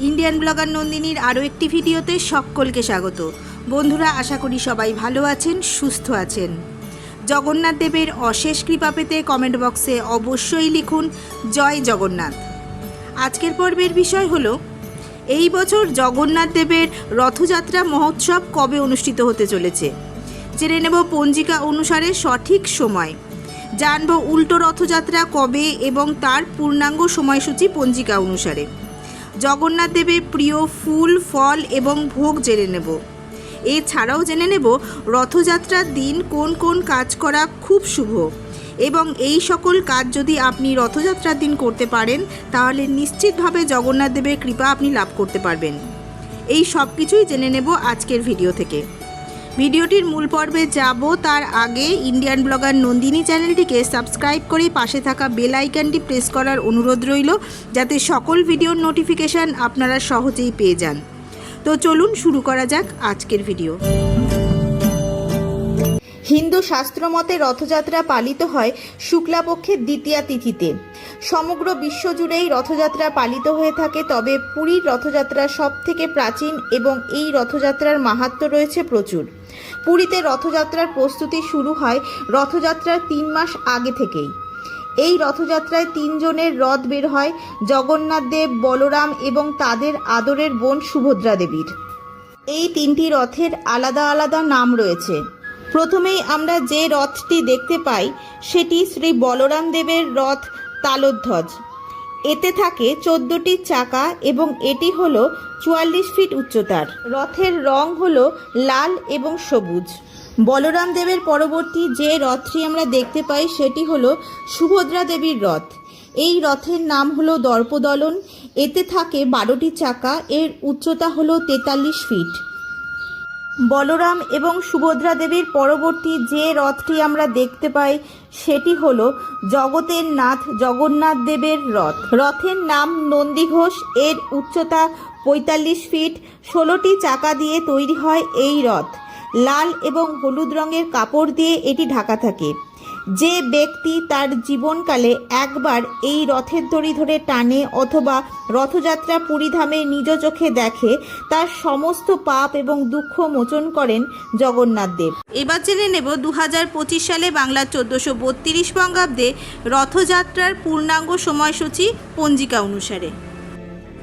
Indian blogger নন্দিনীর আরও একটি ভিডিওতে সকলকে স্বাগত। বন্ধুরা, আশা করি সবাই ভালো আছেন, সুস্থ আছেন। জগন্নাথ দেবের অশেষ কৃপা পেতে কমেন্ট বক্সে অবশ্যই লিখুন, জয় জগন্নাথ। আজকের পর্বের বিষয় হলো, এই বছর জগন্নাথ দেবের রথযাত্রা মহোৎসব কবে অনুষ্ঠিত হতে চলেছে? জেনে নেব পঞ্জিকা অনুসারে সঠিক সময়। জানব উল্টো রথযাত্রা কবে এবং তার পূর্ণাঙ্গ সময়সূচি পঞ্জিকা অনুসারে। জগন্নাথ দেবের প্রিয় ফুল, ফল এবং ভোগ জেনে নেব। এছাড়াও জেনে নেব রথযাত্রার দিন কোন কোন কাজ করা খুব শুভ। এবং এই সকল কাজ যদি আপনি রথযাত্রার দিন করতে পারেন, তাহলে নিশ্চিতভাবে জগন্নাথ দেবের কৃপা আপনি লাভ করতে পারবেন। এই সব কিছুই জেনে নেব আজকের ভিডিও থেকে। ভিডিওটির মূল পর্বে যাব, তার আগে ইন্ডিয়ান ব্লগার নন্দিনী চ্যানেলটিকে সাবস্ক্রাইব করে পাশে থাকা বেল আইকনটি প্রেস করার অনুরোধ রইল, যাতে সকল ভিডিওর নোটিফিকেশান আপনারা সহজেই পেয়ে যান। তো চলুন শুরু করা যাক আজকের ভিডিও। হিন্দু শাস্ত্রমতে রথযাত্রা পালিত হয় শুক্লাপক্ষের দ্বিতীয়া তিথিতে। সমগ্র বিশ্ব জুড়েই রথযাত্রা পালিত হয়ে থাকে, তবে পুরীর রথযাত্রা সব থেকে প্রাচীন এবং এই রথযাত্রার মাহাত্ম্য রয়েছে প্রচুর। পুরীতে রথযাত্রার প্রস্তুতি শুরু হয় রথযাত্রার তিন মাস আগে থেকেই। এই রথযাত্রায় তিনজনের রথ বের হয়, জগন্নাথ দেব, বলরাম এবং তাদের আদরের বোন সুভদ্রা দেবীর। এই তিনটি রথের আলাদা আলাদা নাম রয়েছে। প্রথমেই আমরা যে রথটি দেখতে পাই, সেটি শ্রী বলরাম দেবের রথ তালোধ্বজ। এতে থাকে চোদ্দটি চাকা এবং এটি হল চুয়াল্লিশ ফিট উচ্চতার। রথের রং হল লাল এবং সবুজ। বলরাম দেবের পরবর্তী যে রথটি আমরা দেখতে পাই, সেটি হল সুভদ্রা দেবীর রথ। এই রথের নাম হলো দর্পদলন। এতে থাকে বারোটি চাকা, এর উচ্চতা হলো তেতাল্লিশ ফিট। বলরাম এবং সুভদ্রা দেবীর পরবর্তী যে রথটি আমরা দেখতে পাই, সেটি হলো জগতের নাথ জগন্নাথ দেবের রথ। রথের নাম নন্দীঘোষ এর উচ্চতা পঁয়তাল্লিশ ফিট, ষোলোটি চাকা দিয়ে তৈরি হয় এই রথ। লাল এবং হলুদ রঙের কাপড় দিয়ে এটি ঢাকা থাকে। যে ব্যক্তি তার জীবনকালে একবার এই রথের দড়ি ধরে টানে অথবা রথযাত্রা পুরীধামে নিজ চোখে দেখে, তার সমস্ত পাপ এবং দুঃখ মোচন করেন জগন্নাথ দেব। এবার জেনে নেব দু হাজার পঁচিশ সালে বাংলার চোদ্দোশো বত্রিশ বঙ্গাব্দে রথযাত্রার পূর্ণাঙ্গ সময়সূচি পঞ্জিকা অনুসারে।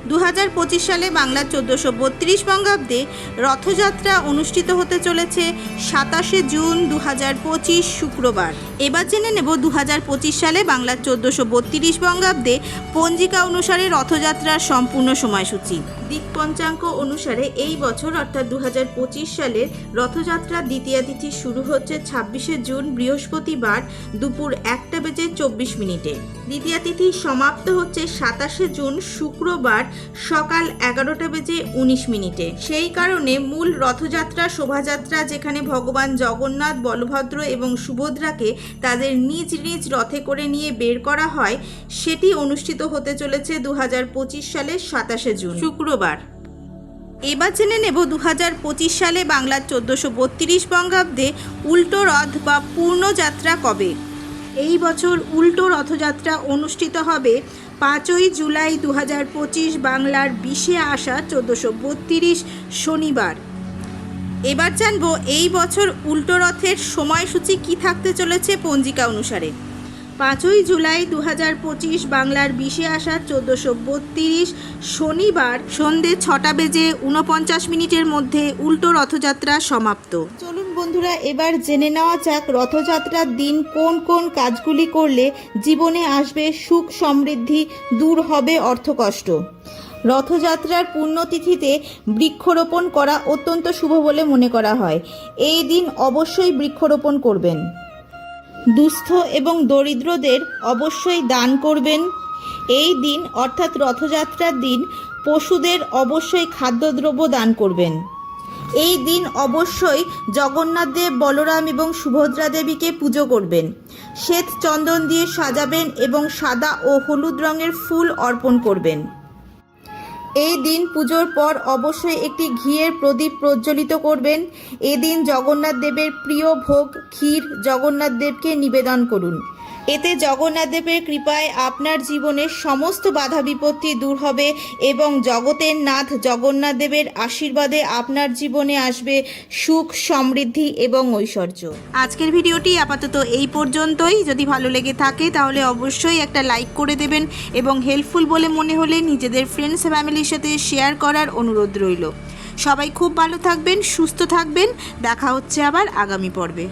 দু হাজার পঁচিশ সালে বাংলার চোদ্দোশো বত্রিশ বঙ্গাব্দে রথযাত্রা অনুষ্ঠিত হতে চলেছে সাতাশে জুন দু হাজার পঁচিশ শুক্রবার। এবার জেনে নেব দু হাজার পঁচিশ সালে বাংলার চোদ্দোশো বত্রিশ বঙ্গাব্দে পঞ্জিকা অনুসারে রথযাত্রার সম্পূর্ণ সময়সূচি। দিক পঞ্চাঙ্গ অনুসারে এই বছর, অর্থাৎ দু হাজার পঁচিশ সালের রথযাত্রার দ্বিতীয় তিথি শুরু হচ্ছে ছাব্বিশে জুন বৃহস্পতিবার দুপুর একটা বেজে চব্বিশ মিনিটে। দ্বিতীয় তিথি সমাপ্ত হচ্ছে সাতাশে জুন শুক্রবার সকাল এগারোটা বেজে উনিশ মিনিটে। সেই কারণে মূল রথযাত্রা, শোভাযাত্রা যেখানে ভগবান জগন্নাথ, বলভদ্র এবং সুভদ্রাকে তাদের নিজ নিজ রথে করে নিয়ে বের করা হয়, সেটি অনুষ্ঠিত হতে চলেছে দু হাজার পঁচিশ সালের সাতাশে জুন। শুক্রবার। এবার জেনে নেব দু হাজার পঁচিশ সালে বাংলার চোদ্দোশো বত্রিশ বঙ্গাব্দে উল্টো রথ বা পূর্ণযাত্রা কবে? এই বছর উল্টো রথযাত্রা অনুষ্ঠিত হবে পাঁচই জুলাই দু হাজার পঁচিশ বাংলার বিশে আসা চোদ্দোশো বত্রিশ শনিবার। এবার জানব এই বছর উল্টো রথের সময়সূচি কী থাকতে চলেছে পঞ্জিকা অনুসারে। পাঁচই জুলাই দু পঁচিশ বাংলার বিশে আসা চোদ্দোশো বত্রিশ শনিবার সন্ধে ছটা বেজে উনপঞ্চাশ মিনিটের মধ্যে উল্টো রথযাত্রা সমাপ্ত। চলুন বন্ধুরা, এবার জেনে নেওয়া যাক রথযাত্রার দিন কোন কোন কাজগুলি করলে জীবনে আসবে সুখ সমৃদ্ধি, দূর হবে অর্থকষ্ট। রথযাত্রার পুণ্যতিথিতে বৃক্ষরোপণ করা অত্যন্ত শুভ বলে মনে করা হয়। এই দিন অবশ্যই বৃক্ষরোপণ করবেন। দুস্থ এবং দরিদ্রদের অবশ্যই দান করবেন। এই দিন, অর্থাৎ রথযাত্রার দিন, পশুদের অবশ্যই খাদ্যদ্রব্য দান করবেন। এই দিন অবশ্যই জগন্নাথ দেব, বলরাম এবং সুভদ্রা দেবীকে পুজো করবেন। শ্বেত চন্দন দিয়ে সাজাবেন এবং সাদা ও হলুদ রঙের ফুল অর্পণ করবেন। এই দিন পুজোর পর অবশ্যই একটি ঘিয়ের প্রদীপ প্রজ্বলিত করবেন। এদিন জগন্নাথ দেবের প্রিয় ভোগ ক্ষীর জগন্নাথ দেবকে নিবেদন করুন। এতে জগন্নাথ দেবের কৃপায় আপনার জীবনের সমস্ত বাধা বিপত্তি দূর হবে এবং জগতের নাথ জগন্নাথ দেবের আশীর্বাদে আপনার জীবনে আসবে সুখ, সমৃদ্ধি এবং ঐশ্বর্য। আজকের ভিডিওটি আপাতত এই পর্যন্তই। যদি ভালো লেগে থাকে তাহলে অবশ্যই একটা লাইক করে দেবেন এবং হেল্পফুল বলে মনে হলে নিজেদের ফ্রেন্ডস ফ্যামিলির সাথে শেয়ার করার অনুরোধ রইল। সবাই খুব ভালো থাকবেন, সুস্থ থাকবেন। দেখা হচ্ছে আবার আগামী পর্বে।